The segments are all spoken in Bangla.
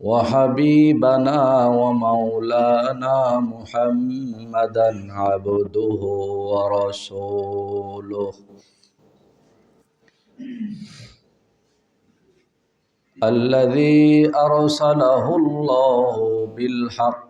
وحبيبنا ومولانا محمدا عبده ورسوله. الذي أرسله الله بالحق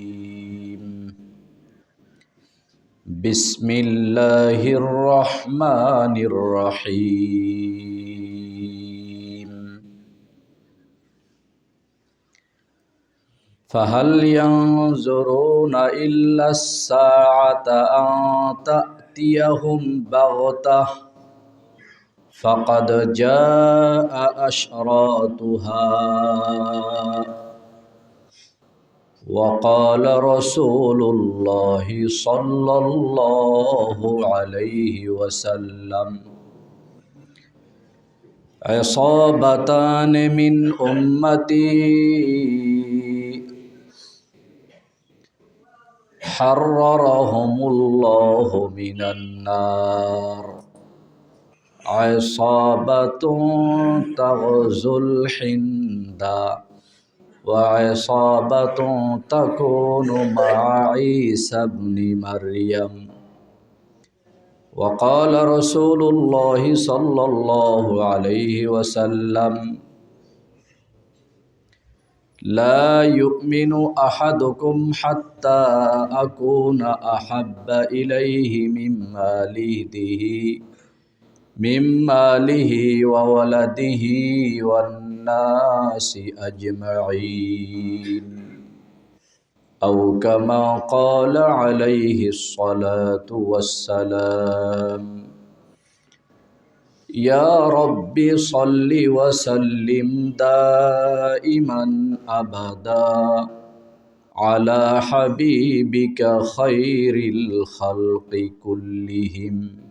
بسم الله الرحمن الرحيم. فهل ينظرون إلا الساعة أن تأتيهم بغتة؟ فقد جاء أشراطها. وقال رسول الله صلى الله عليه وسلم عصابتان من أمتي حررهم الله من النار. عصابة تغزو الحند وعصابة تكون مع عيسى ابن مريم. وقال رسول الله صلى الله عليه وسلم لا يؤمن أحدكم حتى أكون أحب إليه من مالده من ماله وولده والناس أجمعين. أو كما قال عليه الصلاة والسلام يا رب صل وسلم دائما أبدا على حبيبك خير الخلق كلهم.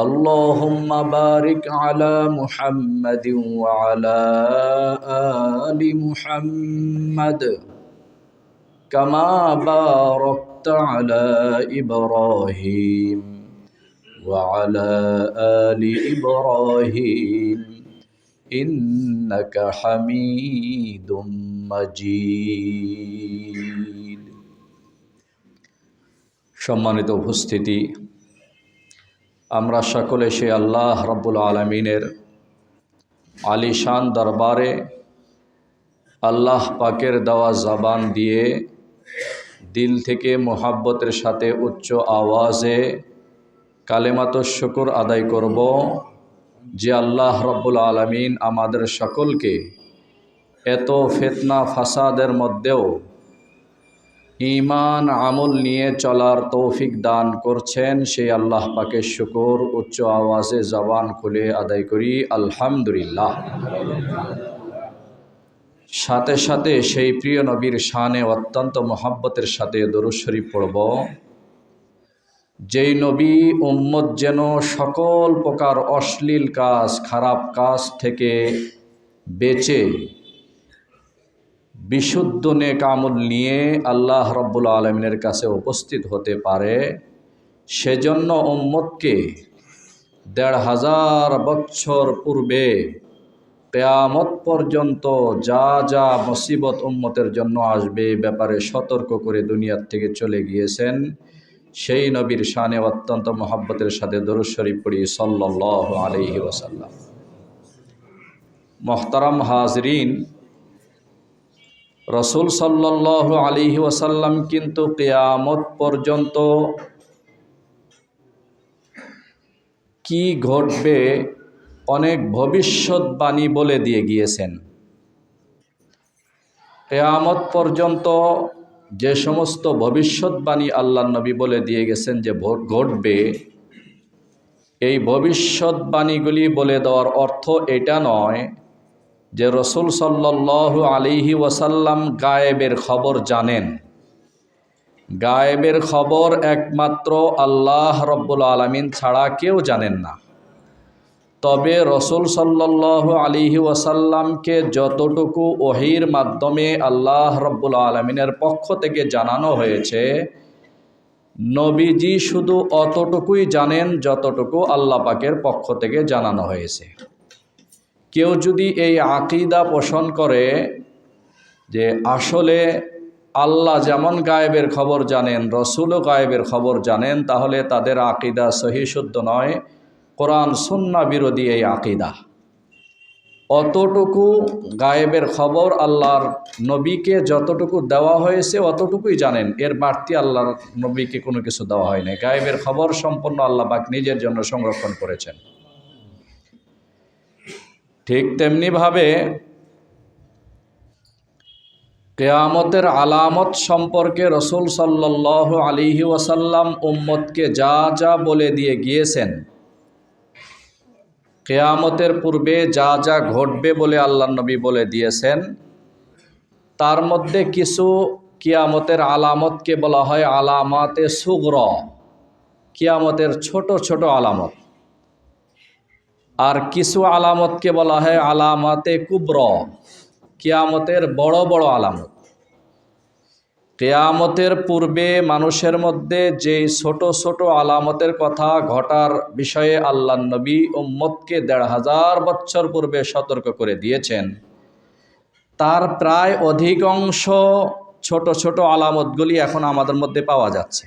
اللهم بارك على محمد وعلى آل محمد كما باركت على إبراهيم وعلى آل إبراهيم إنك حميد مجيد সম্মানিত উপস্থিতি আমরা সকলে সে আল্লাহ রব্বুল আলমিনের আলিশান দরবারে আল্লাহ পাকের দেওয়া জবান দিয়ে দিল থেকে মোহাব্বতের সাথে উচ্চ আওয়াজে কালেমাত শুকুর আদায় করব যে আল্লাহ রব্বুল আলমিন আমাদের সকলকে এত ফেতনা, ফাসাদের মধ্যেও ইমান আমল নিয়ে চলার তৌফিক দান করছেন সেই আল্লাহ পাকের শুকর, উচ্চ আওয়াজে জবান খুলে আদায় করি, আলহামদুলিল্লাহ। সাথে সাথে সেই প্রিয় নবীর শানে অত্যন্ত মহাব্বতের সাথে দরুশরী পড়ব। যেই নবী উম্মত যেন সকল প্রকার অশ্লীল কাজ, খারাপ কাজ থেকে বেঁচে বিশুদ্ধ নেকামল নিয়ে আল্লাহ রব্বুল আলমিনের কাছে উপস্থিত হতে পারে, সেজন্য উম্মতকে দেড় হাজার বছর পূর্বে কেয়ামত পর্যন্ত যা যা মুসিবত উম্মতের জন্য আসবে ব্যাপারে সতর্ক করে দুনিয়ার থেকে চলে গিয়েছেন, সেই নবীর শানে অত্যন্ত মহাব্বতের সাথে দরুশরী পড়ি সাল্লাহ আলহি ওসাল্লাম মোহতারাম হাজরিন রসুল সাল্লাহ আলিহি ওয়াসাল্লাম কিন্তু কেয়ামত পর্যন্ত কি ঘটবে অনেক ভবিষ্যৎবাণী বলে দিয়ে গিয়েছেন। কেয়ামত পর্যন্ত যে সমস্ত ভবিষ্যৎবাণী আল্লাহ নবী বলে দিয়ে গেছেন যে ঘটবে, এই ভবিষ্যৎবাণীগুলি বলে দেওয়ার অর্থ এটা নয় যে রসুল সাল্লাহ আলিহি ওয়াসাল্লাম গায়েবের খবর জানেন। গায়েবের খবর একমাত্র আল্লাহ রব্বুল আলমিন ছাড়া কেউ জানেন না। তবে রসুল সাল্লাহ আলিহি ওয়াসাল্লামকে যতটুকু ওহির মাধ্যমে আল্লাহ রব্বুল আলমিনের পক্ষ থেকে জানানো হয়েছে, নবীজি শুধু অতটুকুই জানেন যতটুকু আল্লাহ পাকের পক্ষ থেকে জানানো হয়েছে। কেউ যদি এই আকিদা পোষণ করে যে আসলে আল্লাহ যেমন গায়েবের খবর জানেন, রসুলও গায়েবের খবর জানেন, তাহলে তাদের আকিদা সহি শুদ্ধ নয়। কোরআন সুন্না বিরোধী এই আকিদা। অতটুকু গায়েবের খবর আল্লাহর নবীকে যতটুকু দেওয়া হয়েছে অতটুকুই জানেন। এর বাড়তি আল্লাহর নবীকে কোনো কিছু দেওয়া হয়নি। গায়েবের খবর সম্পূর্ণ আল্লাহ বাক নিজের জন্য সংরক্ষণ করেছেন। ঠিক তেমনিভাবে কেয়ামতের আলামত সম্পর্কে রসুল সাল্লাহ আলিহি ওয়াসাল্লাম উম্মতকে যা যা বলে দিয়ে গিয়েছেন, কেয়ামতের পূর্বে যা যা ঘটবে বলে আল্লাহ নবী বলে দিয়েছেন, তার মধ্যে কিছু কিয়ামতের আলামতকে বলা হয় আলামাতে সুগ্র। কিয়ামতের ছোট ছোট আলামত। আর কিছু আলামতকে বলা হয় আলামতে কুব্র, কেয়ামতের বড় বড় আলামত। কেয়ামতের পূর্বে মানুষের মধ্যে যেই ছোট ছোট আলামতের কথা ঘটার বিষয়ে আল্লাহ নবী উম্মতকে দেড় হাজার বছর পূর্বে সতর্ক করে দিয়েছেন, তার প্রায় অধিকাংশ ছোট ছোট আলামতগুলি এখন আমাদের মধ্যে পাওয়া যাচ্ছে।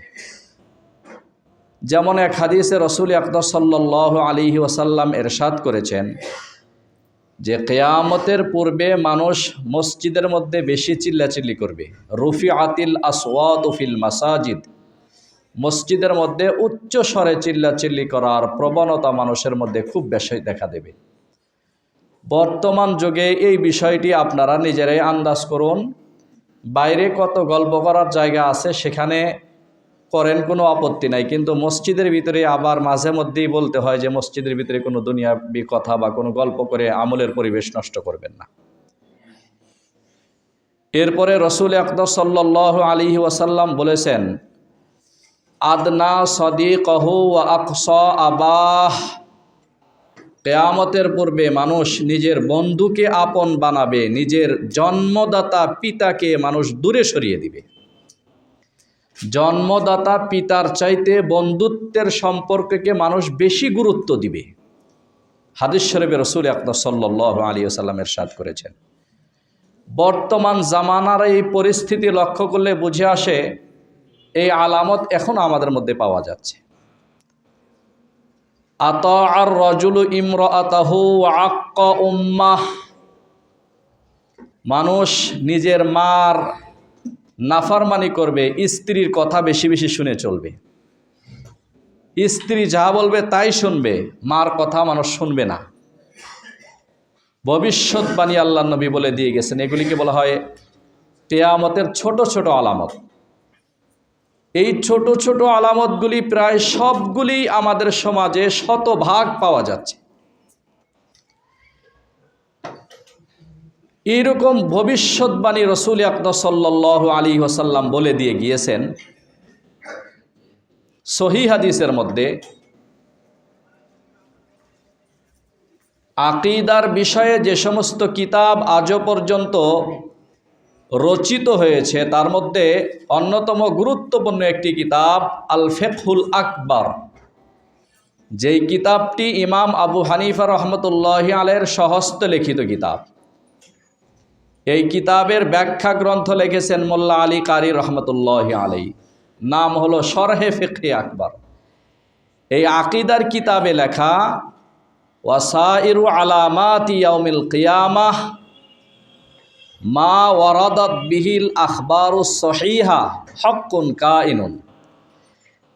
যেমন এক হাদিসে রসুল আকদর সাল্লাহ আলিহি ওসাল্লাম এরশাদ করেছেন যে কেয়ামতের পূর্বে মানুষ মসজিদের মধ্যে বেশি চিল্লাচিল্লি করবে। রুফি আতিল আসওয়াতফিল মাসাজিদ। মসজিদের মধ্যে উচ্চ স্বরে চিল্লাচিল্লি করার প্রবণতা মানুষের মধ্যে খুব বেশি দেখা দেবে। বর্তমান যুগে এই বিষয়টি আপনারা নিজেরাই আন্দাজ করুন। বাইরে কত গল্প করার জায়গা আছে সেখানে করেন কোনো আপত্তি নাই। কিন্তু মসজিদের ভিতরে আবার মাঝে মধ্যেই বলতে হয় যে মসজিদের ভিতরে কোনো দুনিয়াবি কথা বা কোনো গল্প করে আমলের পরিবেশ নষ্ট করবেন না। এরপরে রসুল আকদর সাল্লাহ আলী ওয়াসাল্লাম বলেছেন, আদনা সদি কহু আকস আবাহ। কেয়ামতের পূর্বে মানুষ নিজের বন্ধুকে আপন বানাবে, নিজের জন্মদাতা পিতাকে মানুষ দূরে সরিয়ে দিবে। জন্মদাতা পিতার চাইতে বন্ধুত্বের সম্পর্ককে মানুষ বেশি গুরুত্ব দিবে। হাদিস শরীফে রসুল আকদর সাল্লাহ আলী আসাল্লামের সাদ করেছেন, বর্তমান জামানার এই পরিস্থিতি লক্ষ্য করলে বুঝে আসে এই আলামত এখন আমাদের মধ্যে পাওয়া যাচ্ছে। আত আর রজুল ইমর আতাহু আক্ক উম্মাহ, মানুষ নিজের মার নাফারমানি করবে, স্ত্রীর কথা বেশি বেশি শুনে চলবে। স্ত্রী যা বলবে তাই শুনবে, মার কথা মানুষ শুনবে না। ভবিষ্যৎবাণী আল্লাহ নবী বলে দিয়ে গেছেন, এগুলিকে বলা হয় কেয়ামতের ছোট ছোট আলামত। এই ছোট ছোট আলামতগুলি প্রায় সবগুলি আমাদের সমাজে শতভাগ পাওয়া যাচ্ছে। এইরকম ভবিষ্যৎবাণী রসুল আকদ সাল্লাহ আলী ওসাল্লাম বলে দিয়ে গিয়েছেন সহি হাদিসের মধ্যে, আকিদার বিষয়ে যে সমস্ত কিতাব আজও পর্যন্ত রচিত হয়েছে, তার মধ্যে অন্যতম গুরুত্বপূর্ণ একটি কিতাব আল ফেকহুল আকবর। যেই কিতাবটি ইমাম আবু হানিফা রহমতুল্লাহ আলের সহস্ত লিখিত কিতাব। এই কিতাবের ব্যাখ্যা গ্রন্থ লিখেছেন মোল্লা আলী কারি রহমতুল্লাহ আলী নাম হলো সরহে ফেকে আকবর। এই আকিদার কিতাবে লেখা, ওয়াসাইরু আলামাত ইয়াউমিল কিয়ামাহ, মা ওয়ারাদাত বিহিল আখবারু সহিহা হকুন কাইনুন।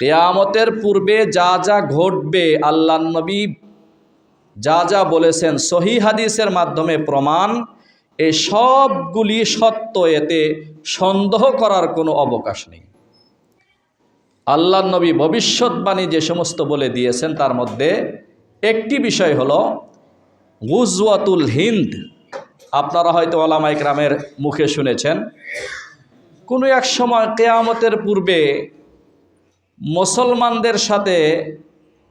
কেয়ামতের পূর্বে যা যা ঘটবে আল্লাহ নবী যা যা বলেছেন সহি হাদিসের মাধ্যমে প্রমাণ এই সবগুলি সত্য এতে সন্দেহ করার কোনো অবকাশ নেই। আল্লাহ নবী ভবিষ্যৎবাণী যে সমস্ত বলে দিয়েছেন, তার মধ্যে একটি বিষয় হল, গুজওয়াতুল হিন্দ। আপনারা হয়তো ওলামা ইকরামের মুখে শুনেছেন, কোনো এক সময় কেয়ামতের পূর্বে মুসলমানদের সাথে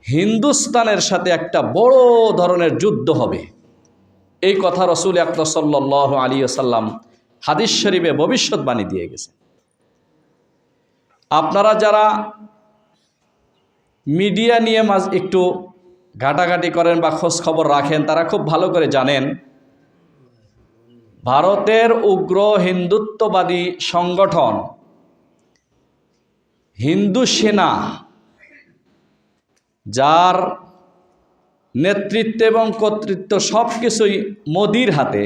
হিন্দুস্তানের সাথে একটা বড় ধরনের যুদ্ধ হবে। এই কথা রসুল আকর সাল্লাহ আলী আসাল্লাম হাদিস শরীফে ভবিষ্যৎবাণী দিয়ে গেছে আপনারা যারা মিডিয়া নিয়ে মাঝ একটু ঘাটাঘাটি করেন বা খোঁজ খবর রাখেন, তারা খুব ভালো করে জানেন, ভারতের উগ্র হিন্দুত্ববাদী সংগঠন হিন্দু সেনা, যার নেতৃত্ব এবং কর্তৃত্ব সব কিছুই মোদির হাতে।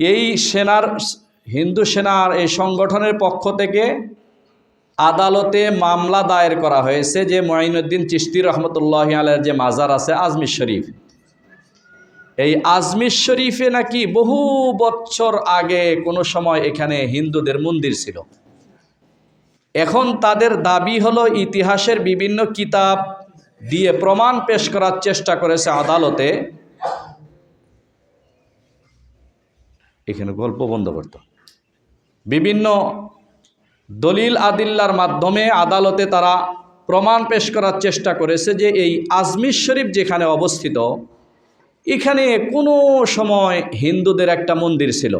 এই সেনার, হিন্দু সেনার এই সংগঠনের পক্ষ থেকে আদালতে মামলা দায়ের করা হয়েছে যে মঈনুদ্দিন চিস্তি রহমতুল্লাহ আলের যে মাজার আছে আজমির শরীফ। এই আজমির শরীফে নাকি বহু বছর আগে কোনো সময় এখানে হিন্দুদের মন্দির ছিল। এখন তাদের দাবি হলো ইতিহাসের বিভিন্ন কিতাব দিয়ে প্রমাণ পেশ করার চেষ্টা করেছে আদালতে। এখানে গল্প বন্ধ করত। বিভিন্ন দলিল আদিল্লার মাধ্যমে আদালতে তারা প্রমাণ পেশ করার চেষ্টা করেছে যে এই আজমির শরীফ যেখানে অবস্থিত, এখানে কোনো সময় হিন্দুদের একটা মন্দির ছিল।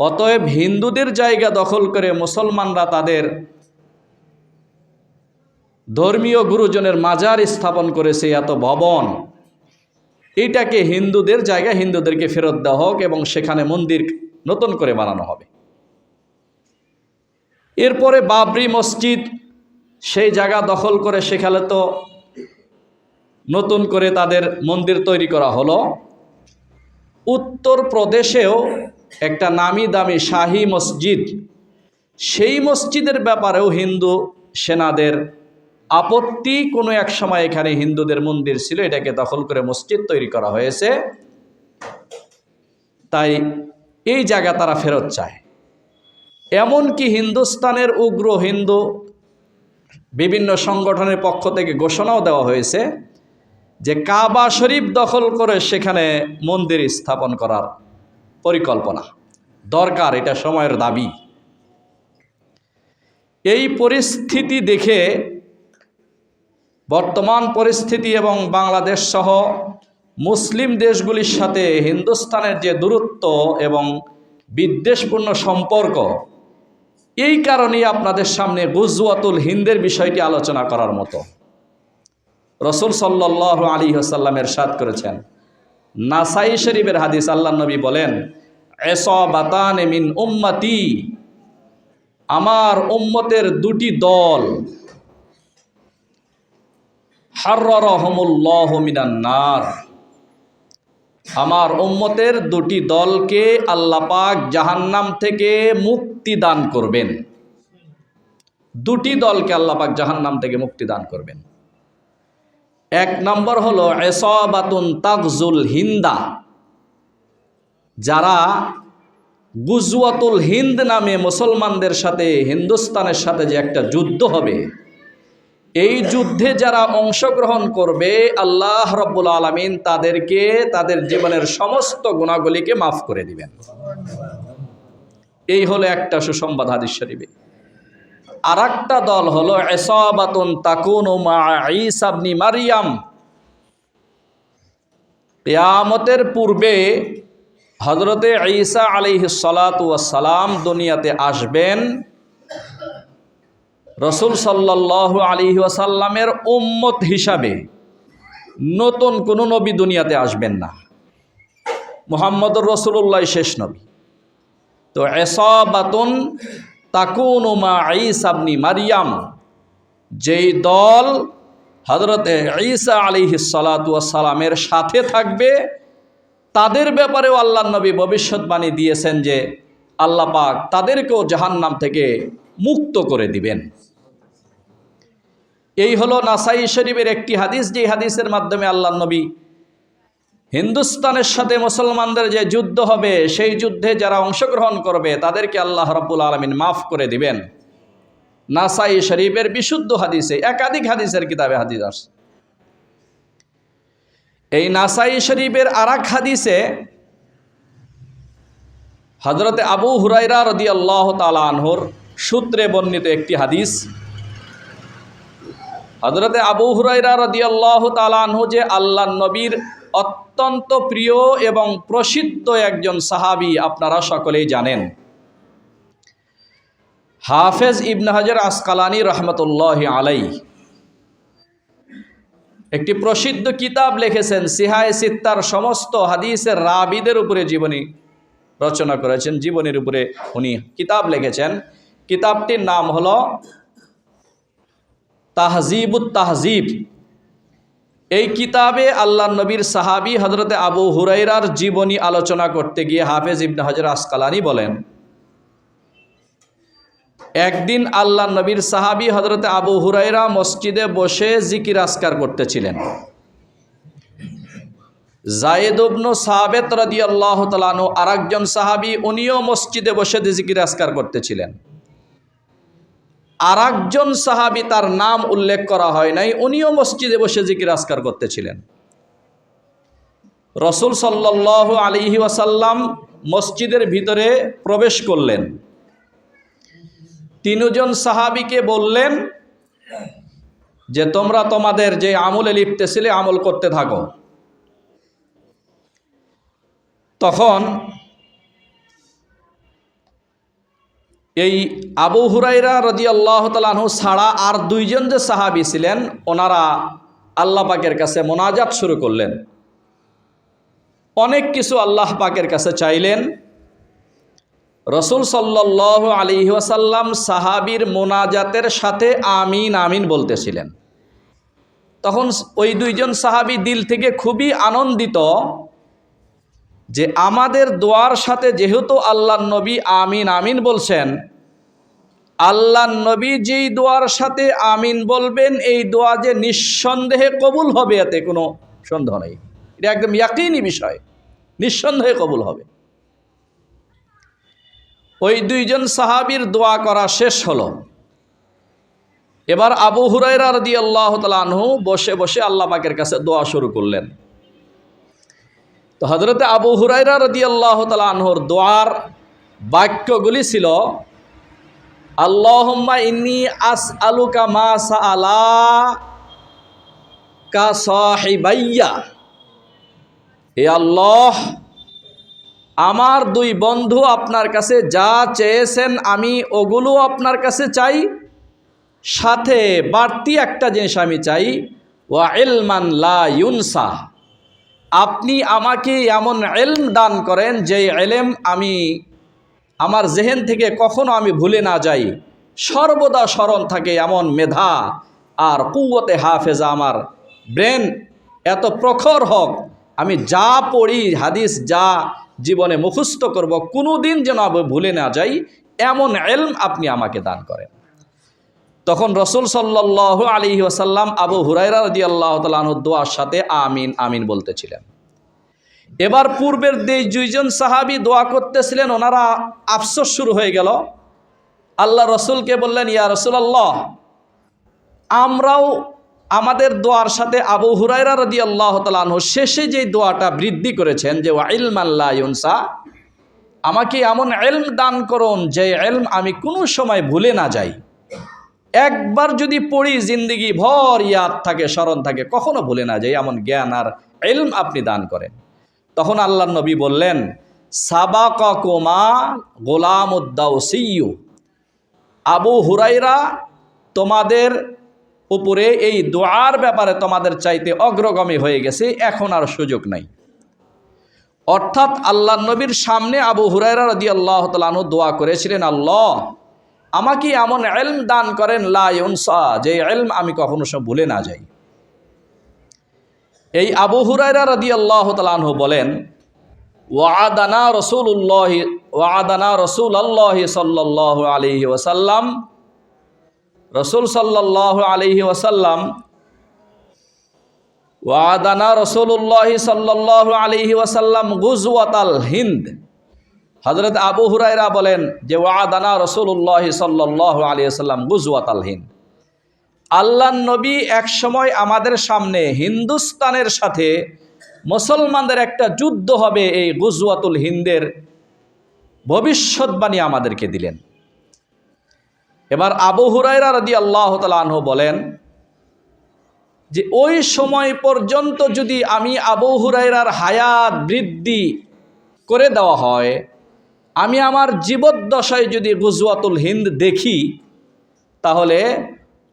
অতএব হিন্দুদের জায়গা দখল করে মুসলমানরা তাদের ধর্মীয় গুরুজনের মাজার স্থাপন করেছে এত ভবন। এটাকে হিন্দুদের জায়গা, হিন্দুদেরকে ফেরত দেওয়া হোক এবং সেখানে মন্দির নতুন করে বানানো হবে। এরপরে বাবরি মসজিদ, সেই জায়গা দখল করে সেখানে তো নতুন করে তাদের মন্দির তৈরি করা হলো। উত্তর প্রদেশেও একটা নামি দামি শাহী মসজিদ। সেই মসজিদের ব্যাপারেও হিন্দু সেনাদের আপত্তি কোনো এক সময় এখানে হিন্দুদের মন্দির ছিল, এটাকে দখল করে মসজিদ তৈরি করা হয়েছে। তাই এই জায়গা তারা ফেরত চায়। এমনকি হিন্দুস্তানের উগ্র হিন্দু বিভিন্ন সংগঠনের পক্ষ থেকে ঘোষণাও দেওয়া হয়েছে যে কাবা শরীফ দখল করে সেখানে মন্দির স্থাপন করার পরিকল্পনা। দরকার, এটা সময়ের দাবি। এই পরিস্থিতি দেখে বর্তমান পরিস্থিতি এবং বাংলাদেশ সহ মুসলিম দেশগুলির সাথে হিন্দুস্তানের যে দূরত্ব এবং বিদ্বেষপূর্ণ সম্পর্ক, এই কারণেই আপনাদের সামনে গুজওয়াতুল হিন্দের বিষয়টি আলোচনা করার মতো। রসুল সাল্লাহ আলী হাসাল্লামের সাদ করেছেন, নাসাই শরীফের হাদিস আল্লাহ নবী বলেন, এসবাতান মিন উম্মতি, আমার উম্মতের দুটি দল মিনান্নার আমার উম্মতের দুটি দলকে আল্লাপাক জাহান্নাম থেকে মুক্তি দান করবেন। দুটি দলকে আল্লাপাক জাহান্নাম থেকে মুক্তি দান করবেন। এক নম্বর হলো এসবাতুন তাকজুল হিন্দা। যারা গুজওয়াতুল হিন্দ নামে মুসলমানদের সাথে, হিন্দুস্তানের সাথে যে একটা যুদ্ধ হবে এই যুদ্ধে যারা অংশগ্রহণ করবে, আল্লাহ রব্বুল আলমিন তাদেরকে তাদের জীবনের সমস্ত গুণাগুলিকে মাফ করে দিবেন। এই হলো একটা সুসংবাদ হাদিস শরীফে। আর একটা দল হলো এসাবাতুন তাকুন মা ঈসাবনি মারিয়াম। কেয়ামতের পূর্বে হজরতে ঈসা আলিহি সালাম দুনিয়াতে আসবেন। রসুল সাল্লাহ আলী ওয়াসাল্লামের উম্মত হিসাবে নতুন কোনো নবী দুনিয়াতে আসবেন না। মোহাম্মদ রসুল্লাহ শেষ নবী। তো এসবাতুন তাকুনুমা ঈসাবনি মারিয়াম, যেই দল হজরতে ঈসা আলিহি সালামের সাথে থাকবে, তাদের ব্যাপারেও আল্লাহ নবী ভবিষ্যৎবাণী দিয়েছেন যে আল্লাহ পাক তাদেরকেও জাহান্নাম থেকে মুক্ত করে দিবেন। এই হলো নাসাই শরীফের একটি হাদিস যে হাদিসের মাধ্যমে আল্লাহ নবী হিন্দুস্তানের সাথে মুসলমানদের যে যুদ্ধ হবে, সেই যুদ্ধে যারা অংশগ্রহণ করবে, তাদেরকে আল্লাহ রব্বুল আলমিন মাফ করে দিবেন। নাসাই শরীফের বিশুদ্ধ হাদিসে, একাধিক হাদিসের কিতাবে হাদিস আসছে এই নাসাই শরীফের আর এক হাদিসে হজরতে আবু হুরাইরা রদি আল্লাহ তালানহর সূত্রে বর্ণিত একটি হাদিস। হজরতে আবু হুরাইরা রদি আল্লাহ তালানহু যে আল্লাহ নবীর অত্যন্ত প্রিয় এবং প্রসিদ্ধ একজন সাহাবি আপনারা সকলেই জানেন। হাফেজ ইবন হাজার আসকালানি রহমতুল্লাহ আলাই একটি প্রসিদ্ধ কিতাব লিখেছেন, সিহায় সিত্তার সমস্ত হাদিসের রাবিদের উপরে জীবনী রচনা করেছেন, জীবনের উপরে উনি কিতাব লিখেছেন। কিতাবটির নাম হল তাহজিবুত তাহজিব। এই কিতাবে আল্লাহ নবীর সাহাবি হজরতে আবু হুরাইরার জীবনী আলোচনা করতে গিয়ে হাফেজ ইবনে হজর আসকালানি বলেন, একদিন আল্লাহ নবীর সাহাবি হজরতে আবু হুরাইরা মসজিদে বসে জিকির আসকার করতেছিলেন। জায়েদবনু সাহাবেত রদি আল্লাহ তালানু আর একজন সাহাবি উনিও মসজিদে বসে জিকির আসকার করতেছিলেন। আর একজন সাহাবি তার নাম উল্লেখ করা হয় নাই, উনিও মসজিদে বসে জিকির আসকার করতেছিলেন। রসুল সাল্লাহ আলিহি ওয়াসাল্লাম মসজিদের ভিতরে প্রবেশ করলেন। তিনজন সাহাবিকে বললেন, যে তোমরা তোমাদের যে আমলে লিপ্তেছিলে আমল করতে থাকো। তখন এই আবু হুরাইরা রদি আল্লাহ তালাহু ছাড়া আর দুইজন যে সাহাবি ছিলেন, ওনারা আল্লাহ পাকের কাছে মোনাজাত শুরু করলেন। অনেক কিছু আল্লাহ পাকের কাছে চাইলেন। রসুল সাল্লাহ আলী ওয়াসাল্লাম সাহাবির মোনাজাতের সাথে আমিন আমিন বলতেছিলেন। তখন ওই দুইজন সাহাবি দিল থেকে খুবই আনন্দিত যে আমাদের দোয়ার সাথে যেহেতু আল্লাহ নবী আমিন আমিন বলছেন আল্লাহ নবী যেই দোয়ার সাথে আমিন বলবেন, এই দোয়া যে নিঃসন্দেহে কবুল হবে, এতে কোনো সন্দেহ নেই। এটা একদম ইয়াকিনী বিষয়, নিঃসন্দেহে কবুল হবে। ওই দুইজন সাহাবির দোয়া করা শেষ হলো। এবার আবু হুরাইরা রদি আল্লাহ তালহু বসে বসে আল্লাহ পাকের কাছে দোয়া শুরু করলেন। তো হজরতে আবু হুরাইরা রদি আল্লাহ তালহর দোয়ার বাক্যগুলি ছিল, আল্লাহম্মা ইন্নি আস আলুকা মা সা আলা কা সাহিবাইয়া। হে আল্লাহ, আমার দুই বন্ধু আপনার কাছে যা চেয়েছেন, আমি ওগুলো আপনার কাছে চাই। সাথে বাড়তি একটা জিনিস আমি চাই, ওয়া এলমান লা ইউনসা। আপনি আমাকে এমন এলম দান করেন, যে এলেম আমি আমার জেহেন থেকে কখনো আমি ভুলে না যাই। সর্বদা স্মরণ থাকে এমন মেধা আর কুয়তে হাফেজা আমার। ব্রেন, এত প্রখর হোক, আমি যা পড়ি হাদিস, যা জীবনে মুখস্থ করব কোনো দিন যেন ভুলে না যাই, এমন এলম আপনি আমাকে দান করেন। তখন রসুল সাল্লাহ আলী ওসাল্লাম আবু হুরাইরা রদি আল্লাহ তালুর দোয়ার সাথে আমিন আমিন বলতেছিলেন। এবার পূর্বের যে দুইজন সাহাবি দোয়া করতেছিলেন, ওনারা আফসোস শুরু হয়ে গেল। আল্লাহ রসুলকে বললেন, ইয়া রসুলাল্লাহ, আমরাও আমাদের দোয়ার সাথে আবু হুরাইরা রদি আল্লাহ তালাহ শেষে যে দোয়াটা বৃদ্ধি করেছেন, যে ওয়াইলম আল্লাহ ইউনসা, আমাকে এমন এলম দান করুন, যে এলম আমি কোনো সময় ভুলে না যাই। একবার যদি পড়ি, জিন্দিগি ভর ইয়াদ থাকে, স্মরণ থাকে, কখনো ভুলে না যায় এমন জ্ঞান আর এলম আপনি দান করেন। তখন আল্লাহ নবী বললেন সাবাকুমা গোলাম উদ্দাউসিউ আবু হুরাইরা তোমাদের উপরে এই দোয়ার ব্যাপারে তোমাদের চাইতে অগ্রগামী হয়ে গেছে, এখন আর সুযোগ নাই। অর্থাৎ আল্লাহ নবীর সামনে আবু হুরাইরা রদি আল্লাহ তালু দোয়া করেছিলেন, আল্লাহ আমাকে এমন এলম দান করেন, লা ইউনসা, যে এলম আমি কখনো সব ভুলে না যাই। এই আবু হুরাইরা রদি আল্লাহ তালু বলেন, ওয়াদানা রসুল্লাহ ওয়াদানা রসুল আল্লাহ সাল্লাহ আলহি ওসাল্লাম রসুল সাল্লাহ আলহি ওসাল্লাম ওয়াদানা রসুল্লাহ সাল্লাহ আলহি ওয়াসাল্লাম গুজওয়াতাল হিন্দ। হজরত আবু হুরাইরা বলেন যে, ওয়াদানা রসুল্লাহ সাল্লাহ আলী আসাল্লাম গুজওয়াতাল হিন্দ। আল্লাহ নবী এক সময় আমাদের সামনে হিন্দুস্তানের সাথে মুসলমানদের একটা যুদ্ধ হবে এই গুজওয়াতুল হিন্দের ভবিষ্যৎবাণী আমাদেরকে দিলেন। এবার আবু হুরাইরা রদি আল্লাহ তালহ বলেন যে, ওই সময় পর্যন্ত যদি আমি আবু হুরাইরার হায়াত বৃদ্ধি করে দেওয়া হয় আমি আমার জীবদ্দশায় যদি গুজওয়াতুল হিন্দ দেখি, তাহলে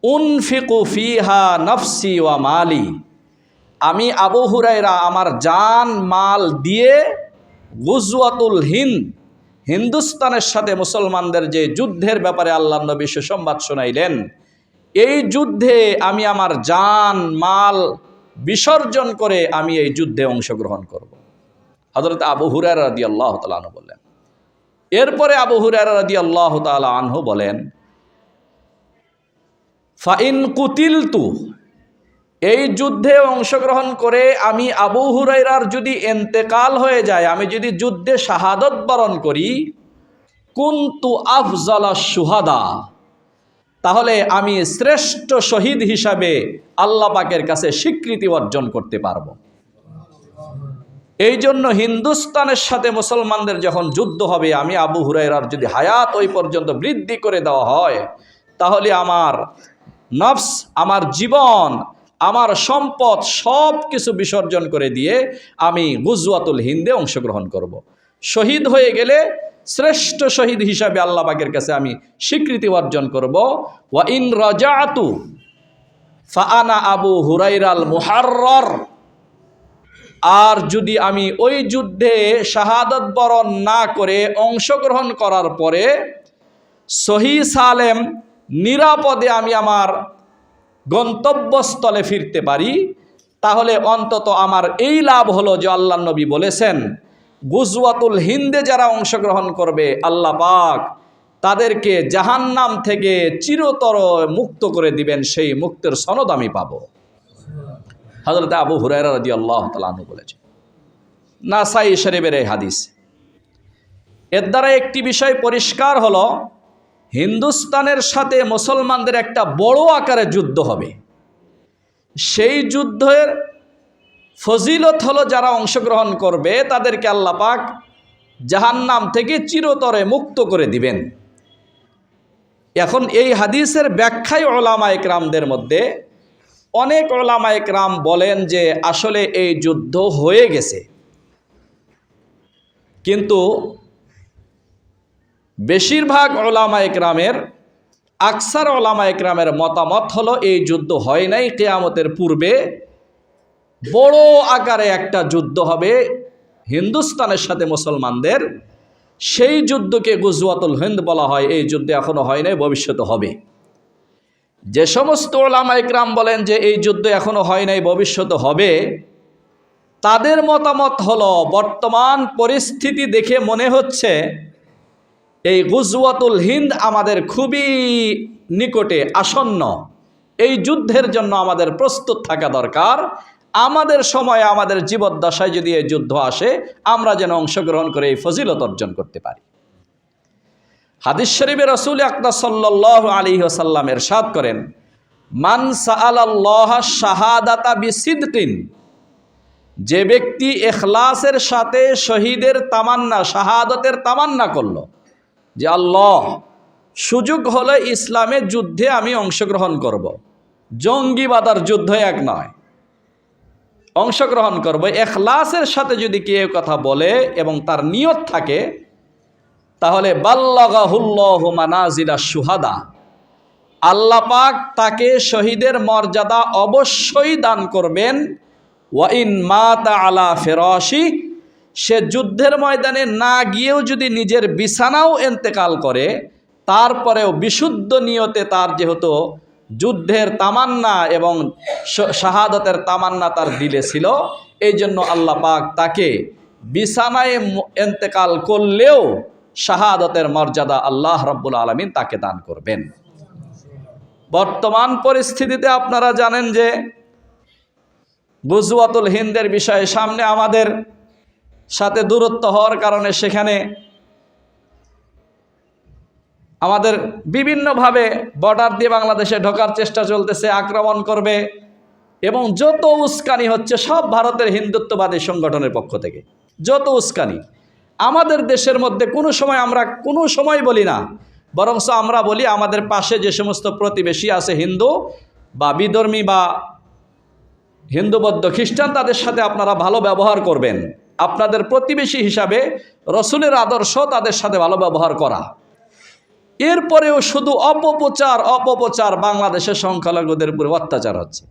উনফিকু ফিহা নফসি ওয়া মালি আমি আবু হুরাইরা আমার জান, মাল দিয়ে গুজওয়াতুল হিন্দ, হিন্দুস্তানের সাথে মুসলমানদের যে যুদ্ধের ব্যাপারে আল্লাহ নবী সুসংবাদ শোনাইলেন, এই যুদ্ধে আমি আমার জান, মাল বিসর্জন করে আমি এই যুদ্ধে অংশগ্রহণ করব। হজরত আবু হুরার রাদি আল্লাহ তালু বললেন এরপরে আবু হুরার আল্লাহ তাল আনহু বলেন, ফাইন কুতিল তু এই যুদ্ধে অংশগ্রহণ করে আমি আবু হুরাইরার যদি এন্তেকাল হয়ে যায়, আমি যদি যুদ্ধে শাহাদত বরণ করি, কুন্তু আফজালা সুহাদা তাহলে আমি শ্রেষ্ঠ শহীদ হিসাবে আল্লাহ পাকের কাছে স্বীকৃতি অর্জন করতে পারব। এই জন্য হিন্দুস্তানের সাথে মুসলমানদের যখন যুদ্ধ হবে, আমি আবু হুরাইরার যদি হায়াত ওই পর্যন্ত বৃদ্ধি করে দেওয়া হয়, তাহলে আমার নফস, আমার জীবন, আমার সম্পদ সব কিছু বিসর্জন করে দিয়ে আমি গুজওয়াতুল হিন্দে অংশগ্রহণ করব। শহীদ হয়ে গেলে শ্রেষ্ঠ শহীদ হিসাবে আল্লাহ পাকের কাছে আমি স্বীকৃতি অর্জন করব ওয়া ইন রাজাতু ফাআনা আবু হুরাইরাল মুহারর আর যদি আমি ওই যুদ্ধে শাহাদত বরণ না করে অংশগ্রহণ করার পরে সহি সালেম নিরাপদে আমি আমার গন্তব্যস্থলে ফিরতে পারি, তাহলে অন্তত আমার এই লাভ হলো যে আল্লাহ নবী বলেছেন, গুজওয়াতুল হিন্দে যারা অংশগ্রহণ করবে, আল্লাহ পাক তাদেরকে জাহান্নাম থেকে চিরতর মুক্ত করে দিবেন, সেই মুক্তের সনদ আমি পাব। হজরত আবু হুরাইরা রাজি আল্লাহ তালু বলেছে নাসাই শরীফের এই হাদিস। এর দ্বারা একটি বিষয় পরিষ্কার হলো, হিন্দুস্তানের সাথে মুসলমানদের একটা বড় আকারে যুদ্ধ হবে। সেই যুদ্ধের ফজিলত হলো, যারা অংশগ্রহণ করবে, তাদেরকে আল্লাহ পাক জাহান্নাম থেকে চিরতরে মুক্ত করে দিবেন। এখন এই হাদিসের ব্যাখ্যায় ওলামা একরামদের মধ্যে অনেক ওলামা একরাম বলেন যে আসলে এই যুদ্ধ হয়ে গেছে। কিন্তু বেশিরভাগ ওলামা একরামের, আকসার ওলামা একরামের মতামত হলো এই যুদ্ধ হয় নাই, কেয়ামতের পূর্বে বড় আকারে একটা যুদ্ধ হবে হিন্দুস্তানের সাথে মুসলমানদের। সেই যুদ্ধকে গুজওয়াতুল হিন্দ বলা হয়, এই যুদ্ধ এখনও হয় নাই, ভবিষ্যতে হবে। যে সমস্ত ওলামা ইকরাম বলেন যে এই যুদ্ধ এখনও হয় নাই ভবিষ্যতে হবে, তাদের মতামত হলো, বর্তমান পরিস্থিতি দেখে মনে হচ্ছে এই গুজওয়াতুল হিন্দ আমাদের খুবই নিকটে আসন্ন। এই যুদ্ধের জন্য আমাদের প্রস্তুত থাকা দরকার। আমাদের সময় আমাদের জীবদ্দশায় যদি এই যুদ্ধ আসে, আমরা যেন অংশগ্রহণ করে এই ফজিলত অর্জন করতে পারি। হাদিস শরীফে রসুল আকদা সাল্লাহ আলী ওসাল্লাম এরশাদ করেন, মান সাআলাল্লাহ শাহাদাতা বিসিদ্দিন যে ব্যক্তি এখলাসের সাথে শহীদের তামান্না, শাহাদতের তামান্না করল, যে আল্লাহ, সুযোগ হলে ইসলামের যুদ্ধে আমি অংশগ্রহণ করব। জঙ্গিবাদার যুদ্ধ এক নয়, অংশগ্রহণ করব এখলাসের সাথে যদি কেউ কথা বলে এবং তার নিয়ত থাকে তাহলে সুহাদা আল্লাহ পাক তাকে শহীদের মর্যাদা অবশ্যই দান করবেন। ওয়াইন মাতা আলা ফেরসি সে যুদ্ধের ময়দানে না গিয়েও যদি নিজের বিছানাও এন্তেকাল করে, তারপরেও বিশুদ্ধ নিয়তে তার যেহেতু যুদ্ধের তামান্না এবং শাহাদতের তামান্না তার দিলে ছিল, এই জন্য আল্লাহ পাক তাকে বিছানায় এন্তেকাল করলেও শাহাদতের মর্যাদা আল্লাহ রব্বুল আলমিন তাকে দান করবেন। বর্তমান পরিস্থিতিতে আপনারা জানেন যে গুজওয়াতুল হিন্দের বিষয়ে সামনে আমাদের সাথে দূরত্ব হওয়ার কারণে সেখানে আমাদের বিভিন্নভাবে বর্ডার দিয়ে বাংলাদেশে ঢোকার চেষ্টা চলতেছে, আক্রমণ করবে এবং যত উস্কানি হচ্ছে সব ভারতের হিন্দুত্ববাদী সংগঠনের পক্ষ থেকে। যত উস্কানি। আমাদের দেশের মধ্যে কোনো সময় আমরা কোনো সময় বলি না। বরংস আমরা বলি আমাদের পাশে যে সমস্ত প্রতিবেশী আছে হিন্দু বা বিধর্মী বা হিন্দু বৌদ্ধ খ্রিস্টান, তাদের সাথে আপনারা ভালো ব্যবহার করবেন। আপনাদের প্রতিবেশী হিসাবে রসুলের আদর্শ তাদের সাথে ভালো ব্যবহার করা। এরপরেও শুধু অপপ্রচার অপপ্রচার বাংলাদেশের সংখ্যালঘুদের উপরে অত্যাচার হচ্ছে।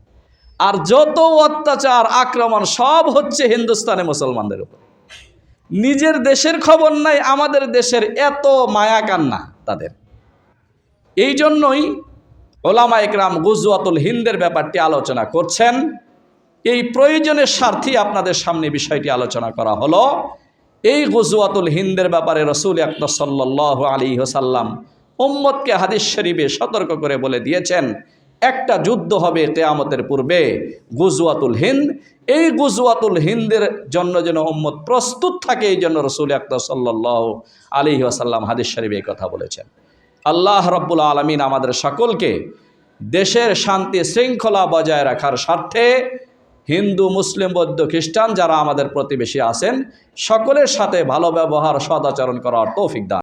আর যত অত্যাচার, আক্রমণ সব হচ্ছে হিন্দুস্তানে মুসলমানদের উপর। নিজের দেশের খবর নাই, আমাদের দেশের এত মায়া কান্না তাদের। এই জন্যই ওলামা একরাম গুজওয়াতুল হিন্দের ব্যাপারটি আলোচনা করছেন। এই প্রয়োজনের স্বার্থে আপনাদের সামনে বিষয়টি আলোচনা করা হলো। এই গুজওয়াতুল হিন্দের ব্যাপারে রসুল আকবর সাল্লাহ আলী হোসাল্লাম উম্মদকে হাদিস শরীফে সতর্ক করে বলে দিয়েছেন একটা যুদ্ধ হবে কেয়ামতের পূর্বে, গুজওয়াতুল হিন্দ। এই গুজওয়াতুল হিন্দের জন্য যেন উম্মত প্রস্তুত থাকে, এই জন্য রসুল আকবর সাল্লাহ আলী আসাল্লাম হাদিস শরীফে এই কথা বলেছেন। আল্লাহ রব্বুল আলমিন আমাদের সকলকে দেশের শান্তি শৃঙ্খলা বজায় রাখার স্বার্থে হিন্দু, মুসলিম, বৌদ্ধ, খ্রিস্টান যারা আমাদের প্রতিবেশী আছেন, সকলের সাথে ভালো ব্যবহার, সদাচরণ করার তৌফিক দান।